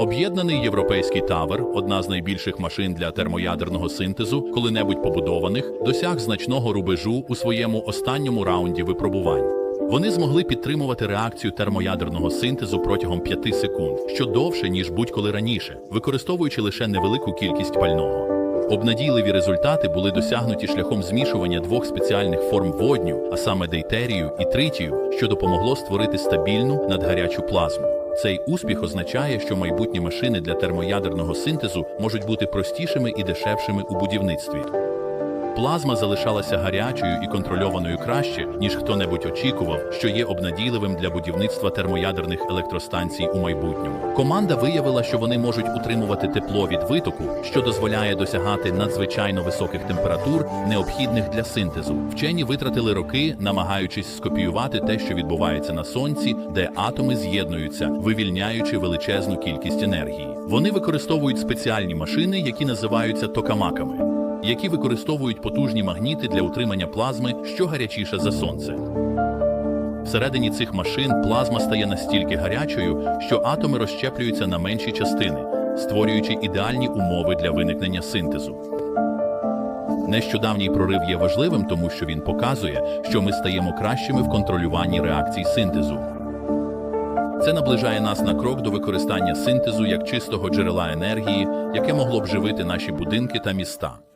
Об'єднаний європейський тавер, одна з найбільших машин для термоядерного синтезу, коли-небудь побудованих, досяг значного рубежу у своєму останньому раунді випробувань. Вони змогли підтримувати реакцію термоядерного синтезу протягом 5 секунд, що довше ніж будь-коли раніше, використовуючи лише невелику кількість пального. Обнадійливі результати були досягнуті шляхом змішування двох спеціальних форм водню, а саме дейтерію і тритію, що допомогло створити стабільну надгарячу плазму. Цей успіх означає, що майбутні машини для термоядерного синтезу можуть бути простішими і дешевшими у будівництві. Плазма залишалася гарячою і контрольованою краще, ніж хто-небудь очікував, що є обнадійливим для будівництва термоядерних електростанцій у майбутньому. Команда виявила, що вони можуть утримувати тепло від витоку, що дозволяє досягати надзвичайно високих температур, необхідних для синтезу. Вчені витратили роки, намагаючись скопіювати те, що відбувається на сонці, де атоми з'єднуються, вивільняючи величезну кількість енергії. Вони використовують спеціальні машини, які називаються токамаками які використовують потужні магніти для утримання плазми, що гарячіша за сонце. Всередині цих машин плазма стає настільки гарячою, що атоми розщеплюються на менші частини, створюючи ідеальні умови для виникнення синтезу. Нещодавній прорив є важливим, тому що він показує, що ми стаємо кращими в контролюванні реакцій синтезу. Це наближає нас на крок до використання синтезу як чистого джерела енергії, яке могло б живити наші будинки та міста.